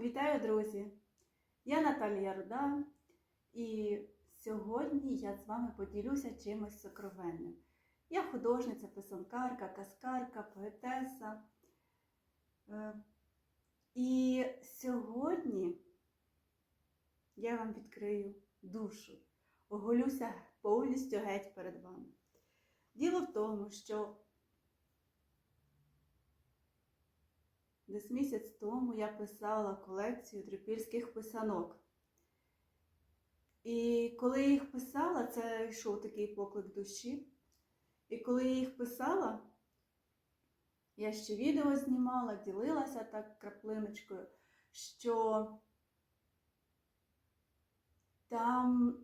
Вітаю, друзі! Я Наталія Руда, і сьогодні я з вами поділюся чимось сокровенним. Я художниця, писанкарка, казкарка, поетеса. Е, І сьогодні я вам відкрию душу, оголюся повністю геть перед вами. Діло в тому, що Десь місяць тому я писала колекцію трипільських писанок. І коли я їх писала, це йшов такий поклик душі. І коли я їх писала, я ще відео знімала, ділилася так краплиночкою, що там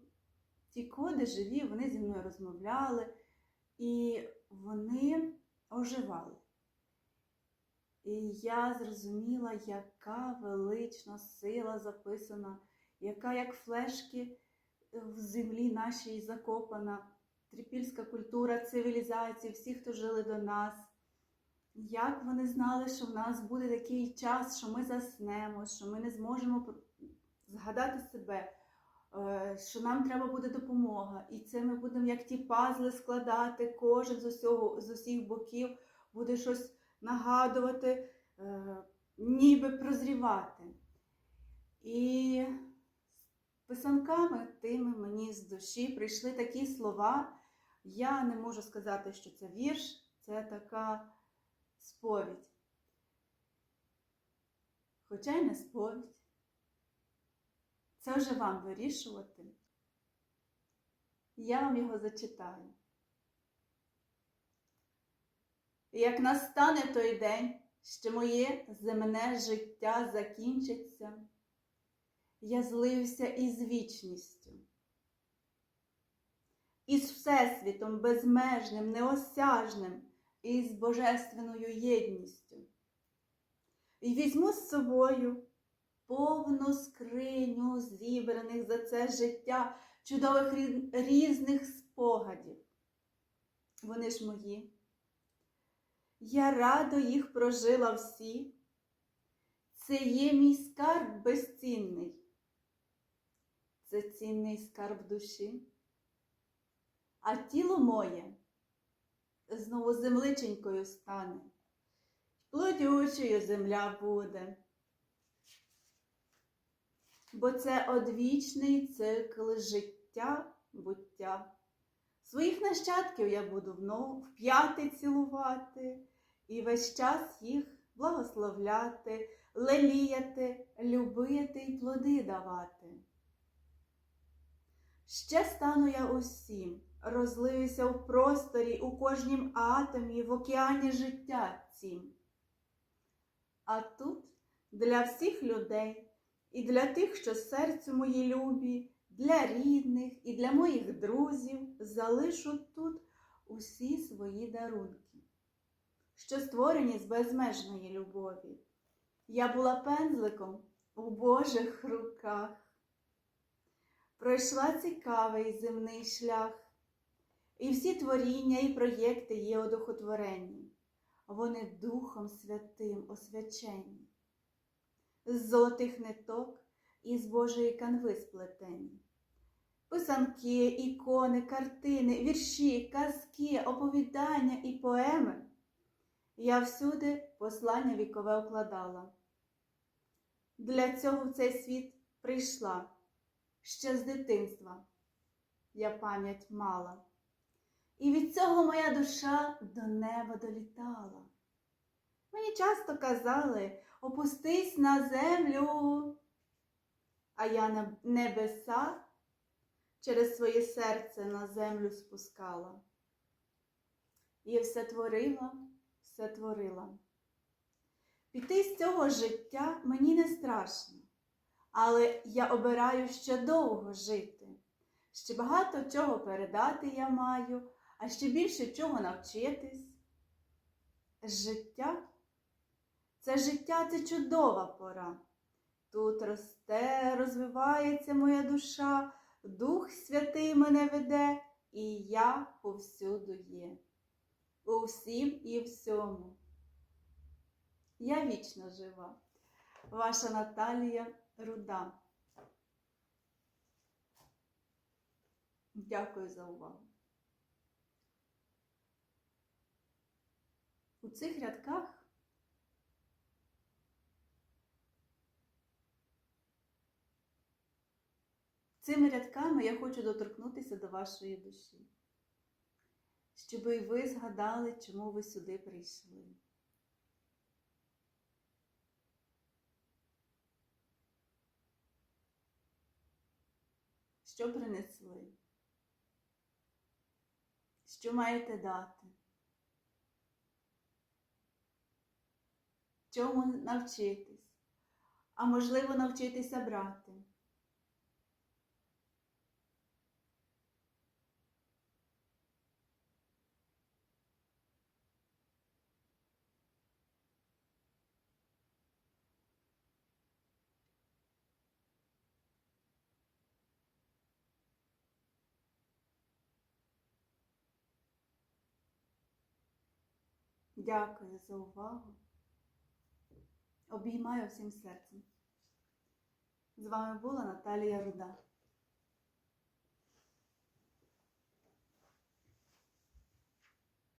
ті коди живі, вони зі мною розмовляли, і вони оживали. І я зрозуміла, яка велична сила записана, яка як флешки в землі нашій закопана, трипільська культура, цивілізації, всі, хто жили до нас. Як вони знали, що в нас буде такий час, що ми заснемо, що ми не зможемо згадати себе, е, що нам треба буде допомога. І це ми будемо як ті пазли складати, кожен з усього, з усіх боків буде щось нагадувати, е, ніби прозрівати. І писанками тими мені з душі прийшли такі слова. Я не можу сказати, що це вірш, це така сповідь. Хоча й не сповідь. Це вже вам вирішувати. Я вам його зачитаю. Як настане той день, що моє земне життя закінчиться, я злився із вічністю, із Всесвітом безмежним, неосяжним і з божественною єдністю. І візьму з собою повну скриню зібраних за це життя чудових різних спогадів. Вони ж мої. Я радо їх прожила всі. Це є мій скарб безцінний. Це цінний скарб душі. А тіло моє знову земличенькою стане, плодючою земля буде. Бо це одвічний цикл життя, буття. Своїх нащадків я буду вновь в п'яти цілувати і весь час їх благословляти, леліяти, любити й плоди давати. Ще стану я усім, розлився в просторі у кожнім атомі, в океані життя цім. А тут для всіх людей і для тих, що серцю мої любі, для рідних і для моїх друзів залишу тут усі свої дарунки, що створені з безмежної любові. Я була пензликом у Божих руках. Пройшла цікавий земний шлях, і всі творіння і проєкти є одухотворенні, вони Духом Святим освячені, з золотих ниток і з Божої канви сплетені. Писанки, ікони, картини, вірші, казки, оповідання і поеми. Я всюди послання вікове укладала. Для цього в цей світ прийшла ще з дитинства. Я пам'ять мала. І від цього моя душа до неба долітала. Мені часто казали опустись на землю, а я на небеса через своє серце на землю спускала. І все творила, все творила. Піти з цього життя мені не страшно, але я обираю ще довго жити. Ще багато чого передати я маю, а ще більше чого навчитись. Життя це життя це чудова пора. Тут росте, розвивається моя душа. Дух Святий мене веде, і я повсюду є, у всім і всьому. Я вічно жива. Ваша Наталія Руда. Дякую за увагу. У цих рядках цими рядками я хочу доторкнутися до вашої душі, щоб і ви згадали, чому ви сюди прийшли. Що принесли? Що маєте дати? Чому навчитись? А можливо, навчитися брати? Дякую за увагу. Обіймаю всім серцем. З вами була Наталія Руда.